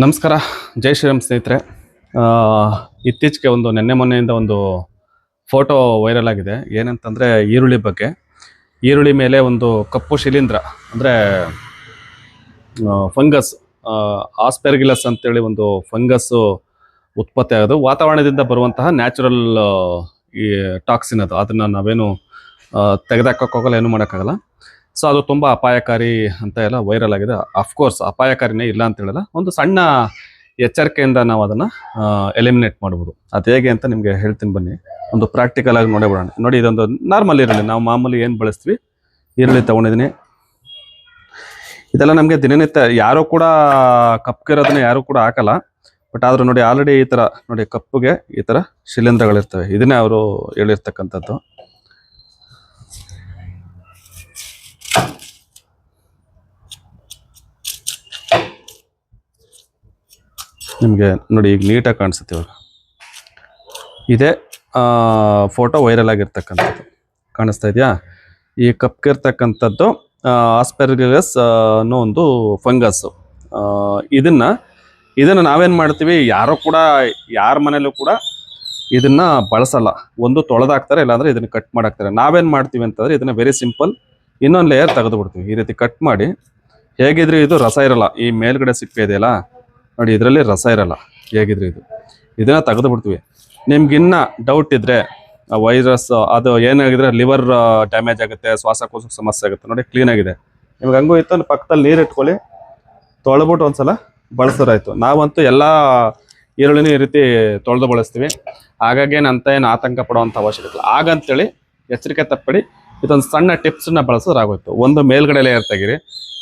ನಮಸ್ಕಾರ, ಜೈ ಶ್ರೀರಾಮ್ ಸ್ನೇಹಿತರೆ. ಇತ್ತೀಚೆಗೆ ಒಂದು ನೆನ್ನೆ ಮೊನ್ನೆಯಿಂದ ಒಂದು ಫೋಟೋ ವೈರಲ್ ಆಗಿದೆ. ಏನಂತಂದರೆ ಈರುಳ್ಳಿ ಬಗ್ಗೆ. ಈರುಳ್ಳಿ ಮೇಲೆ ಒಂದು ಕಪ್ಪು ಶಿಲೀಂಧ್ರ, ಅಂದರೆ ಫಂಗಸ್ ಆಸ್ಪೆರ್ಗಿಲಸ್ ಅಂತೇಳಿ ಒಂದು ಫಂಗಸ್ಸು ಉತ್ಪತ್ತಿ ಆಗೋದು. ವಾತಾವರಣದಿಂದ ಬರುವಂತಹ ನ್ಯಾಚುರಲ್ ಈ ಟಾಕ್ಸಿನ್ ಅದು. ಅದನ್ನು ನಾವೇನು ತೆಗೆದಾಕೋಕ್ಕೋಗಲ್ಲ, ಏನು ಮಾಡೋಕ್ಕಾಗಲ್ಲ. ಸೊ ಅದು ತುಂಬ ಅಪಾಯಕಾರಿ ಅಂತ ಎಲ್ಲ ವೈರಲ್ ಆಗಿದೆ. ಅಫ್ಕೋರ್ಸ್ ಅಪಾಯಕಾರಿನೇ ಇಲ್ಲ ಅಂತ ಹೇಳಲ್ಲ. ಒಂದು ಸಣ್ಣ ಎಚ್ಚರಿಕೆಯಿಂದ ನಾವು ಅದನ್ನು ಎಲಿಮಿನೇಟ್ ಮಾಡ್ಬೋದು. ಅದು ಹೇಗೆ ಅಂತ ನಿಮಗೆ ಹೇಳ್ತೀನಿ ಬನ್ನಿ. ಒಂದು ಪ್ರಾಕ್ಟಿಕಲ್ ಆಗಿ ನೋಡೇ ಬಿಡೋಣ ನೋಡಿ, ಇದೊಂದು ನಾರ್ಮಲ್ ಈರುಳ್ಳಿ. ನಾವು ಮಾಮೂಲಿ ಏನು ಬಳಸ್ತೀವಿ? ಈರುಳ್ಳಿ ತೊಗೊಂಡಿದ್ದೀನಿ. ಇದೆಲ್ಲ ನಮಗೆ ದಿನನಿತ್ಯ ಯಾರೂ ಕೂಡ ಕಪ್ಪಿರೋದನ್ನ ಯಾರೂ ಕೂಡ ಹಾಕಲ್ಲ. ಬಟ್ ಆದರೂ ನೋಡಿ ಆಲ್ರೆಡಿ ಈ ಥರ ನೋಡಿ ಕಪ್ಪುಗೆ ಈ ಥರ ಶಿಲೀಂಧ್ರಗಳಿರ್ತವೆ. ಇದನ್ನೇ ಅವರು ಹೇಳಿರ್ತಕ್ಕಂಥದ್ದು. ನಿಮಗೆ ನೋಡಿ ಈಗ ನೀಟಾಗಿ ಕಾಣಿಸುತ್ತೆ ಇವಾಗ. ಇದೇ ಫೋಟೋ ವೈರಲ್ ಆಗಿರ್ತಕ್ಕಂಥದ್ದು. ಕಾಣಿಸ್ತಾ ಇದೆಯಾ? ಈ ಕಪ್ಗಿರ್ತಕ್ಕಂಥದ್ದು ಆಸ್ಪೆರ್ಗಸ್ ಅನ್ನೋ ಒಂದು ಫಂಗಸ್ಸು ಇದನ್ನು ಇದನ್ನು ನಾವೇನು ಮಾಡ್ತೀವಿ? ಯಾರೋ ಕೂಡ, ಯಾರ ಮನೇಲೂ ಕೂಡ ಇದನ್ನು ಬಳಸಲ್ಲ. ಒಂದು ತೊಳೆದಾಕ್ತಾರೆ, ಇಲ್ಲಾಂದರೆ ಇದನ್ನು ಕಟ್ ಮಾಡಾಕ್ತಾರೆ. ನಾವೇನು ಮಾಡ್ತೀವಿ ಅಂತಂದರೆ ಇದನ್ನು ವೆರಿ ಸಿಂಪಲ್ ಇನ್ನೊಂದು ಲೇಯರ್ ತೆಗೆದುಬಿಡ್ತೀವಿ. ಈ ರೀತಿ ಕಟ್ ಮಾಡಿ, ಹೇಗಿದ್ರೆ ಇದು ರಸ ಇರಲ್ಲ. ಈ ಮೇಲ್ಗಡೆ ಸಿಪ್ಪೆ ಇದೆಯಲ್ಲ ನೋಡಿ, ಇದರಲ್ಲಿ ರಸ ಇರಲ್ಲ. ಹೇಗಿದ್ರೆ ಇದು. ಇದನ್ನ ತೆಗೆದು ಬಿಡ್ತೀವಿ ನಿಮ್ಗಿನ್ನ ಡೌಟ್ ಇದ್ರೆ ವೈರಸ್ ಅದು ಏನಾಗಿದ್ರೆ ಲಿವರ್ ಡ್ಯಾಮೇಜ್ ಆಗುತ್ತೆ, ಶ್ವಾಸಕೋಶಕ್ಕೆ ಸಮಸ್ಯೆ ಆಗುತ್ತೆ. ನೋಡಿ ಕ್ಲೀನ್ ಆಗಿದೆ. ನಿಮ್ಗೆ ಹಂಗೂ ಇತ್ತು ಪಕ್ಕದಲ್ಲಿ ನೀರು ಇಟ್ಕೊಳ್ಳಿ. ತೊಳೆದ್ಬಿಟ್ಟು ಒಂದ್ಸಲ ಬಳಸೋರಾಯ್ತು. ನಾವಂತೂ ಎಲ್ಲ ಈರುಳ್ಳಿನ ಈ ರೀತಿ ತೊಳೆದು ಬಳಸ್ತೀವಿ. ಹಾಗಾಗಿ ಅಂತ ಏನು ಆತಂಕ ಪಡುವಂಥ ಅವಶ್ಯಕತೆ ಇಲ್ಲ. ಹಾಗಂತೇಳಿ ಎಚ್ಚರಿಕೆ ತಪ್ಪಡಿ. ಇದೊಂದು ಸಣ್ಣ ಟಿಪ್ಸನ್ನ ಬಳಸೋರಾಗೋಯ್ತು. ಒಂದು ಮೇಲ್ಗಡೆ ಲೇಯರ್ ತೆಗೀರಿ.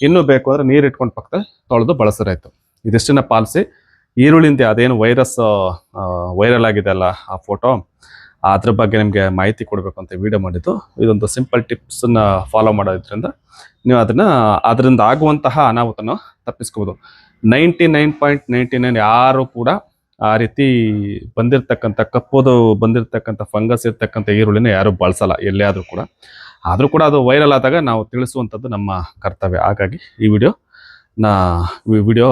ಇನ್ನೂ ಬೇಕು ಅಂದರೆ ನೀರು ಇಟ್ಕೊಂಡು ಪಕ್ಕದಲ್ಲಿ ತೊಳೆದು ಬಳಸೋರಾಯ್ತು. ಇದಿಷ್ಟನ್ನ ಪಾಲಿಸಿ? ಈರುಳ್ಳಿಂದ ಅದೇನು ವೈರಸ್ ವೈರಲ್ ಆಗಿದೆ ಅಲ್ಲ ಆ ಫೋಟೋ. ಅದ್ರ ಬಗ್ಗೆ ನಿಮಗೆ ಮಾಹಿತಿ ಕೊಡಬೇಕು ಅಂತ ವಿಡಿಯೋ ಮಾಡಿದ್ದು. ಇದೊಂದು ಸಿಂಪಲ್ ಟಿಪ್ಸನ್ನ ಫಾಲೋ ಮಾಡೋದ್ರಿಂದ ನೀವು ಅದನ್ನು, ಅದರಿಂದ ಆಗುವಂತಹ ಅನಾಹುತನ ತಪ್ಪಿಸ್ಕೋಬೋದು ninety nine point ninety nine ಯಾರು ಕೂಡ ಆ ರೀತಿ ಬಂದಿರತಕ್ಕಂಥ, ಕಪ್ಪೋದು ಬಂದಿರತಕ್ಕಂಥ ಫಂಗಸ್ ಇರ್ತಕ್ಕಂಥ ಈರುಳ್ಳಿನ ಯಾರು ಬಳಸಲ್ಲ ಎಲ್ಲೇ ಆದರೂ ಕೂಡ. ಆದರೂ ಕೂಡ ಅದು ವೈರಲ್ ಆದಾಗ ನಾವು ತಿಳಿಸುವಂಥದ್ದು ನಮ್ಮ ಕರ್ತವ್ಯ. ಹಾಗಾಗಿ ಈ ವಿಡಿಯೋ ನಾ ವಿಡಿಯೋ,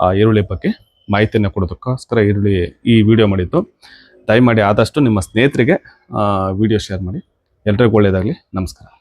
ಆ ಈರುಳ್ಳಿ ಬಗ್ಗೆ ಮಾಹಿತಿಯನ್ನು ಕೊಡೋದಕ್ಕೋಸ್ಕರ ಈರುಳ್ಳಿ ಈ ವಿಡಿಯೋ ಮಾಡಿದ್ದು. ದಯಮಾಡಿ ಆದಷ್ಟು ನಿಮ್ಮ ಸ್ನೇಹಿತರಿಗೆ ವಿಡಿಯೋ ಶೇರ್ ಮಾಡಿ. ಎಲ್ರಿಗೂ ಒಳ್ಳೆಯದಾಗಲಿ. ನಮಸ್ಕಾರ.